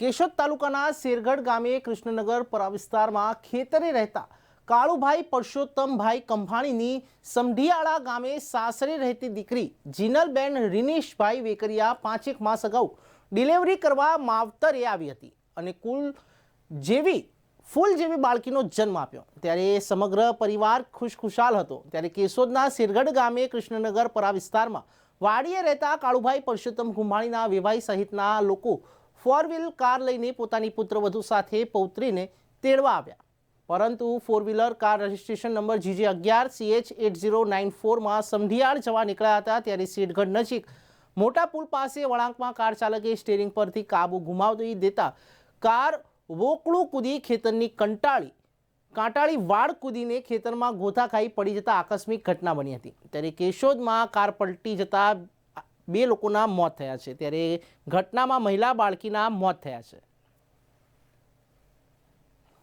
કેશોદ તાલુકાના શેરગઢ ગામે કૃષ્ણનગર પરા વિસ્તારમાં ખેતરે રહેતા કાળુભાઈ પરસોત્તમભાઈ કંભાણીની સમઢિયાળા ગામે સાસરે રહેતી દીકરી જીનલબેન રિનેશભાઈ વેકરિયા પાંચેક માસ અગાઉ ડિલિવરી કરવા માવતરે આવી હતી અને કુલ જેવી, ફૂલ જેવી બાળકીનો જન્મ આપ્યો. ત્યારે સમગ્ર પરિવાર ખુશખુશાલ હતો. ત્યારે કેશોદના સિરગઢ ગામે કૃષ્ણનગર પરા વિસ્તારમાં વાડીએ રહેતા કાળુભાઈ પરસોત્તમ કુંભાણીના વેવાઈ સહિતના લોકો ફોર વ્હીલ કાર લઈને પોતાની પુત્રવધુ સાથે પૌત્રીને તેડવા આવ્યા. પરંતુ four wheeler car registration number GJ અગિયાર સીએચ એટ ઝીરો નાઇન ફોરમાં સમઢિયાળ જવા નીકળ્યા હતા ત્યારે સીટગઢ નજીક મોટા પુલ પાસે વળાંકમાં કાર ચાલકે સ્ટેરિંગ પરથી કાબુ ગુમાવી દેતા કાર વોકળું કૂદી ખેતરની કંટાળી, કાંટાળી વાળ કૂદીને ખેતરમાં ગોથા ખાઈ પડી જતા આકસ્મિક ઘટના બની હતી. ત્યારે કેશોદમાં કાર પલટી જતા બે લોકોના મોત થયા છે. ત્યારે ઘટનામાં મહિલા બાળકીના મોત થયા છે.